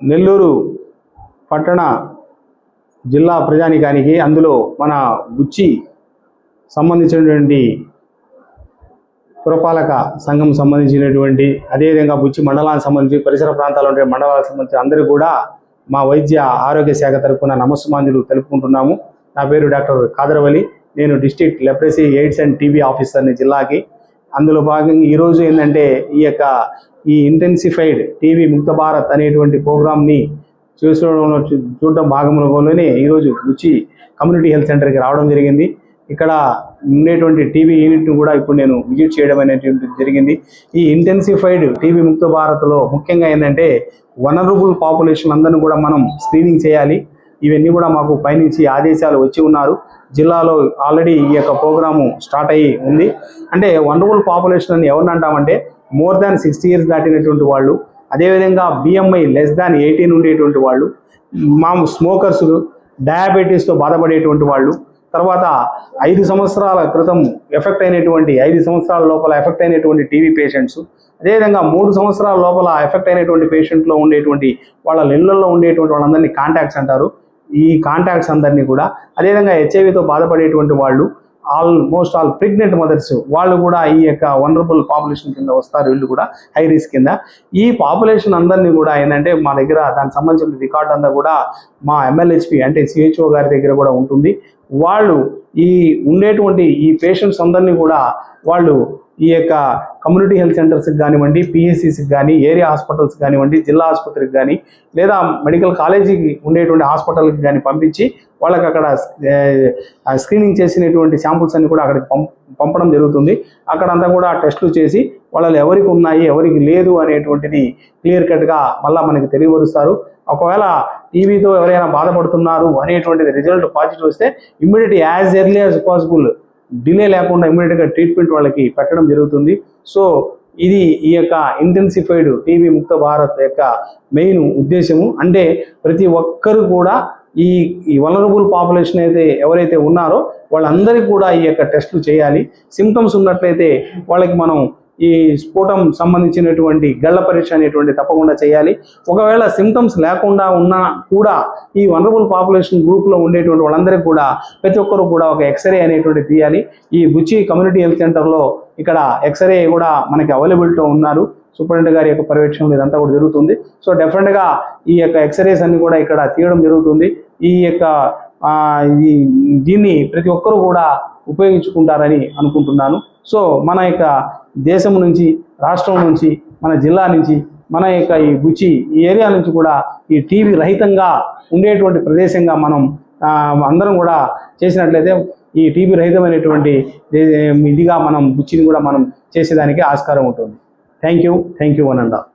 నెల్లూరు పట్టణ జిల్లా ప్రజానికానికి అందులో మన బుచ్చి సంబంధించినటువంటి పురపాలక సంఘం సంబంధించినటువంటి అదేవిధంగా బుచ్చి మండలానికి సంబంధించి పరిసర ప్రాంతాల్లో ఉండే మండలాలకు సంబంధించి అందరూ కూడా మా వైద్య ఆరోగ్య శాఖ తరఫున నమస్సుమాంజులు తెలుపుకుంటున్నాము. నా పేరు డాక్టర్ కాదరవలి నేను district leprosy AIDS and TB ఆఫీసర్ని జిల్లాకి. అందులో భాగంగా ఈరోజు ఏంటంటే ఈ యొక్క ఈ ఇంటెన్సిఫైడ్ టీవీ ముక్త భారత్ అనేటువంటి ప్రోగ్రామ్ని చూసుకోవడంలో చూడడం భాగంలోనే ఈరోజు వచ్చి కమ్యూనిటీ హెల్త్ సెంటర్కి రావడం జరిగింది. ఇక్కడ ఉండేటువంటి టీవీ యూనిట్ను కూడా ఇప్పుడు నేను విజిట్ చేయడం అనేటువంటి జరిగింది. ఈ ఇంటెన్సిఫైడ్ టీవీ ముక్త భారత్లో ముఖ్యంగా ఏంటంటే వనరబుల్ పాపులేషన్ అందరిని కూడా మనం స్క్రీనింగ్ చేయాలి. ఇవన్నీ కూడా మాకు పైనుంచి ఆదేశాలు వచ్చి ఉన్నారు. జిల్లాలో ఆల్రెడీ ఈ యొక్క ప్రోగ్రాము స్టార్ట్ అయ్యి ఉంది. అంటే వండర్ఫుల్ పాపులేషన్ అని ఎవరిని అంటామంటే మోర్ దాన్ సిక్స్టీ ఇయర్స్ దాటినటువంటి వాళ్ళు అదేవిధంగా బిఎంఐ లెస్ దాన్ ఎయిటీన్ ఉండేటువంటి వాళ్ళు మా స్మోకర్స్ డయాబెటీస్తో బాధపడేటువంటి వాళ్ళు తర్వాత ఐదు సంవత్సరాల క్రితం ఎఫెక్ట్ అయినటువంటి ఐదు సంవత్సరాల లోపల ఎఫెక్ట్ అయినటువంటి టీవీ పేషెంట్స్ అదేవిధంగా మూడు సంవత్సరాల లోపల ఎఫెక్ట్ అయినటువంటి పేషెంట్లో ఉండేటువంటి వాళ్ళ ఇళ్ళలో ఉండేటువంటి వాళ్ళందరినీ కాంటాక్ట్స్ అంటారు. ఈ కాంటాక్ట్స్ అందరినీ కూడా. అదేవిధంగా హెచ్ఐవితో బాధపడేటువంటి వాళ్ళు ఆల్మోస్ట్ ఆల్ ప్రెగ్నెంట్ మదర్స్ వాళ్ళు కూడా ఈ యొక్క వనరబుల్ పాపులేషన్ కింద వస్తారు వీళ్ళు కూడా హై రిస్క్ కింద. ఈ పాపులేషన్ అందరినీ కూడా ఏంటంటే మా దగ్గర దానికి సంబంధించిన రికార్డ్ అంతా కూడా మా ఎంఎల్హెచ్పి అంటే సిహెచ్ఓ గారి దగ్గర కూడా ఉంటుంది. వాళ్ళు ఈ ఉండేటువంటి ఈ పేషెంట్స్ అందరినీ కూడా వాళ్ళు ఈ యొక్క కమ్యూనిటీ హెల్త్ సెంటర్స్కి కానివ్వండి పిఎస్సిస్కి కానీ ఏరియా హాస్పిటల్స్ కానివ్వండి జిల్లా ఆసుపత్రికి కానీ లేదా మెడికల్ కాలేజీకి ఉండేటువంటి హాస్పిటల్కి కానీ పంపించి వాళ్ళకి అక్కడ స్క్రీనింగ్ చేసినటువంటి శాంపుల్స్ అన్ని కూడా అక్కడికి పంప్ పంపడం జరుగుతుంది. అక్కడంతా కూడా టెస్టులు చేసి వాళ్ళలో ఎవరికి ఉన్నాయి ఎవరికి లేదు అనేటువంటిది క్లియర్ కట్గా మళ్ళీ మనకి తెలియపరుస్తారు. ఒకవేళ టీవీతో ఎవరైనా బాధపడుతున్నారు అనేటువంటిది రిజల్ట్ పాజిటివ్ వస్తే immediate as early as possible delay లేకుండా ఇమీడియట్గా ట్రీట్మెంట్ వాళ్ళకి పెట్టడం జరుగుతుంది. సో ఇది ఈ యొక్క ఇంటెన్సిఫైడ్ టీవీ ముక్త భారత్ యొక్క మెయిన్ ఉద్దేశము. అంటే ప్రతి ఒక్కరు కూడా ఈ ఈ వలరబుల్ పాపులేషన్ అయితే ఎవరైతే ఉన్నారో వాళ్ళందరికీ కూడా ఈ యొక్క టెస్టులు చేయాలి. సిమ్టమ్స్ ఉన్నట్లయితే వాళ్ళకి మనం ఈ స్ఫోటం సంబంధించినటువంటి గళ్ళ పరీక్ష అనేటువంటి తప్పకుండా చేయాలి. ఒకవేళ సిమ్టమ్స్ లేకుండా ఉన్నా కూడా ఈ వనరబుల్ పాపులేషన్ గ్రూప్లో ఉండేటువంటి వాళ్ళందరికీ కూడా ప్రతి ఒక్కరు కూడా ఒక ఎక్స్రే అనేటువంటి తీయాలి. ఈ బుచ్చి కమ్యూనిటీ హెల్త్ సెంటర్లో ఇక్కడ ఎక్స్రే కూడా మనకి అవైలబిలిటీలో ఉన్నారు. సూపరింటెండెంట్ గారి యొక్క పర్యవేక్షణలో ఇదంతా కూడా జరుగుతుంది. సో డెఫినెట్గా ఈ యొక్క ఎక్స్రేస్ అన్ని కూడా ఇక్కడ తీయడం జరుగుతుంది. ఈ యొక్క ఈ దీన్ని ప్రతి ఒక్కరూ కూడా ఉపయోగించుకుంటారని అనుకుంటున్నాను. సో మన యొక్క దేశం నుంచి రాష్ట్రం నుంచి మన జిల్లా నుంచి మన యొక్క ఈ గుచి ఈ ఏరియా నుంచి కూడా ఈ టీవీ రహితంగా ఉండేటువంటి ప్రదేశంగా మనం అందరం కూడా చేసినట్లయితే ఈ టీవీ రహితమైనటువంటి ఇదిగా మనం బుచ్చిని కూడా మనం చేసేదానికి ఆస్కారం ఉంటుంది. Thank you thank you one and all